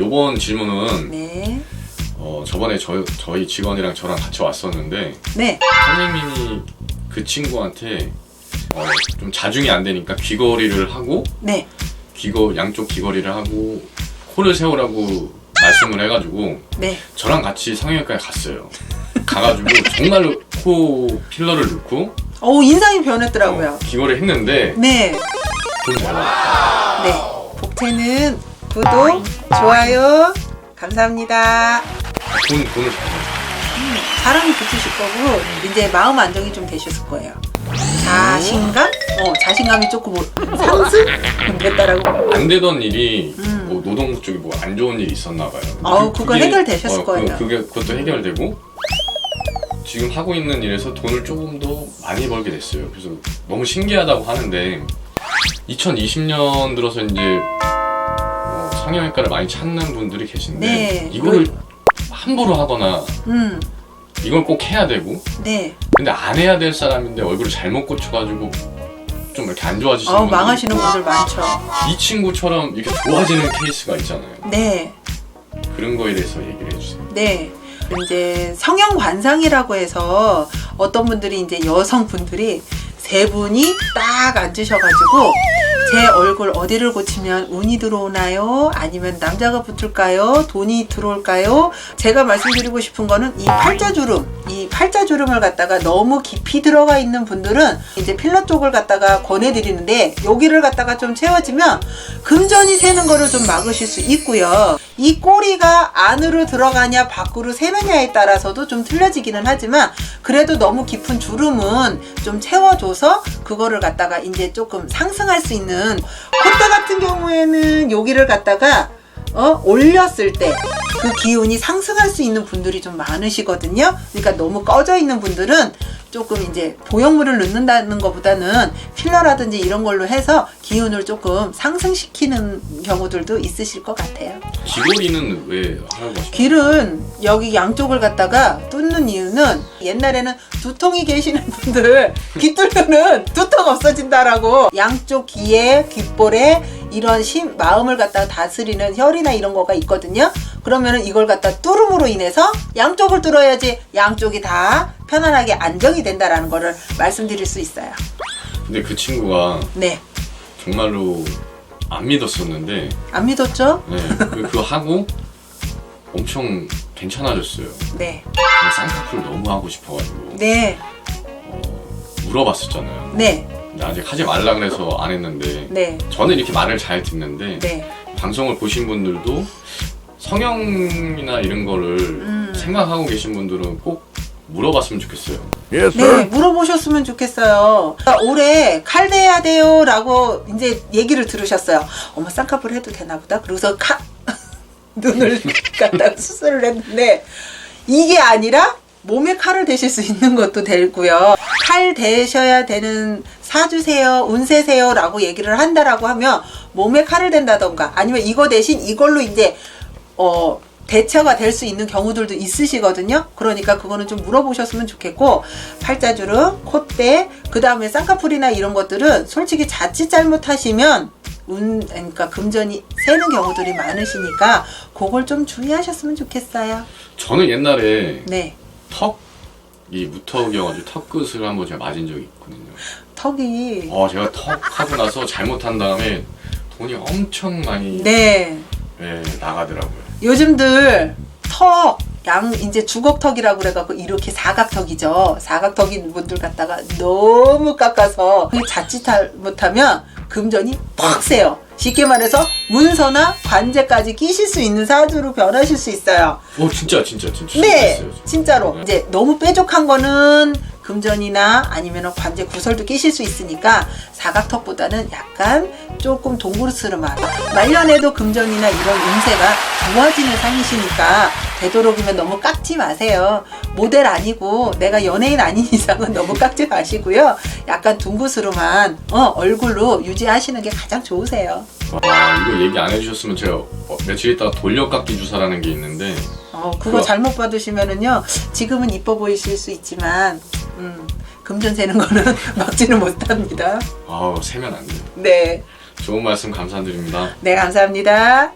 요번 질문은 네. 어, 저번에 저, 저희 직원이랑 저랑 같이 왔었는데 네. 선생님이 그 친구한테 어, 좀 자중이 안 되니까 귀걸이를 하고 네. 귀거 양쪽 귀걸이를 하고 코를 세우라고 말씀을 해가지고 네. 저랑 같이 성형외과에 갔어요. 가가지고 정말로 코 필러를 넣고 오, 인상이 변했더라고요. 어, 귀걸이 했는데 네. 돈잘 받았다. 네. 복태는 구독, 좋아요, 감사합니다. 돈 돈을. 사랑이 붙으실 거고 이제 마음 안정이 좀 되셨을 거예요. 자신감? 어, 자신감이 조금 상승 됐다라고. 안 되던 일이 음. 뭐 노동부 쪽에 뭐 안 좋은 일이 있었나 봐요. 어우, 그- 그거 해결되셨을 어, 거예요. 그, 그게 그것도 해결되고 지금 하고 있는 일에서 돈을 조금 더 많이 벌게 됐어요. 그래서 너무 신기하다고 하는데 2020년 들어서 이제 어, 성형외과를 많이 찾는 분들이 계신데 네. 이거를 함부로 하거나 음, 이걸 꼭 해야 되고 네. 근데 안 해야 될 사람인데 얼굴을 잘못 고쳐가지고 좀 이렇게 안 좋아지시는 어, 분들 망하시는 분들 많죠. 이 친구처럼 이렇게 좋아지는 케이스가 있잖아요. 네. 그런 거에 대해서 얘기를 해주세요. 네. 이제 성형 관상이라고 해서 어떤 분들이 이제 여성분들이 세 분이 딱 앉으셔가지고 제 얼굴 어디를 고치면 운이 들어오나요? 아니면 남자가 붙을까요? 돈이 들어올까요? 제가 말씀드리고 싶은 거는 이 팔자주름, 이 팔자주름을 갖다가 너무 깊이 들어가 있는 분들은 이제 필러 쪽을 갖다가 권해드리는데 여기를 갖다가 좀 채워지면 금전이 새는 거를 좀 막으실 수 있고요. 이 꼬리가 안으로 들어가냐 밖으로 새느냐에 따라서도 좀 틀려지기는 하지만 그래도 너무 깊은 주름은 좀 채워줘서 그거를 갖다가 이제 조금 상승할 수 있는 콧대 같은 경우에는 여기를 갖다가 어 올렸을 때 그 기운이 상승할 수 있는 분들이 좀 많으시거든요. 그러니까 너무 꺼져 있는 분들은 조금 이제 보형물을 넣는다는 것보다는 필러라든지 이런 걸로 해서 기운을 조금 상승시키는 경우들도 있으실 것 같아요. 귀걸이는 왜 하라고 하시나요? 귀는 여기 양쪽을 갖다가 뚫는 이유는 옛날에는 두통이 계시는 분들 귀 뚫으면 두통 없어진다라고 양쪽 귀에 귓볼에 이런 심, 마음을 갖다가 다스리는 혈이나 이런 거가 있거든요. 그러면은 이걸 갖다 뚫음으로 인해서 양쪽을 뚫어야지 양쪽이 다 편안하게 안정이 된다라는 거를 말씀드릴 수 있어요. 근데 그 친구가 네. 정말로 안 믿었었는데 안 믿었죠? 네, 그- 그거 하고 엄청 괜찮아졌어요. 네. 쌍꺼풀 너무 하고 싶어가지고 네. 어, 물어봤었잖아요. 네. 근데 아직 하지 말라 그래서 안 했는데 네. 저는 이렇게 말을 잘 듣는데 네. 방송을 보신 분들도 성형이나 이런 거를 음. 생각하고 계신 분들은 꼭 물어봤으면 좋겠어요. Yes, 네. 물어보셨으면 좋겠어요. 그러니까 올해 칼대야 돼요 라고 이제 얘기를 들으셨어요. 어머, 쌍꺼풀 해도 되나 보다. 그러고서 칼, 눈을 갖다 수술을 했는데 이게 아니라 몸에 칼을 대실 수 있는 것도 되고요. 칼 대셔야 되는 사주세요, 운세세요 라고 얘기를 한다라고 하면 몸에 칼을 댄다던가 아니면 이거 대신 이걸로 이제 어, 대처가 될 수 있는 경우들도 있으시거든요. 그러니까 그거는 좀 물어보셨으면 좋겠고 팔자주름, 콧대, 그 다음에 쌍꺼풀이나 이런 것들은 솔직히 자칫 잘못하시면 운, 그러니까 금전이 새는 경우들이 많으시니까 그걸 좀 주의하셨으면 좋겠어요. 저는 옛날에 네. 턱이 무턱이어가지고 턱 끝을 한번 제가 맞은 적이 있거든요. 턱이 어, 제가 턱 하고 나서 잘못한 다음에 돈이 엄청 많이 네. 예, 나가더라고요. 요즘들 턱, 양, 이제 주걱턱이라고 그래갖고 이렇게 사각턱이죠. 사각턱인 분들 갖다가 너무 깎아서 자칫 잘못하면 금전이 팍 세요. 쉽게 말해서 문서나 관제까지 끼실 수 있는 사주로 변하실 수 있어요. 어, 진짜 진짜 진짜 네, 진짜. 진짜로. 네. 이제 너무 뾰족한 거는 금전이나 아니면 관제 구설도 끼실 수 있으니까 사각턱보다는 약간 조금 동그스름한 말년에도 금전이나 이런 운세가 좋아지는 상이시니까 되도록이면 너무 깎지 마세요. 모델 아니고 내가 연예인 아닌 이상은 너무 깎지 마시고요. 약간 둥그스름한 어, 얼굴로 유지하시는 게 가장 좋으세요. 와, 이거 얘기 안 해주셨으면 제가 어, 며칠 있다가 돌려깎기 주사라는 게 있는데 어, 그거 그거- 잘못 받으시면은요, 지금은 이뻐 보이실 수 있지만, 음, 금전 세는 거는 막지는 못합니다. 아우 세면 안 돼요. 네. 좋은 말씀 감사드립니다. 네, 감사합니다.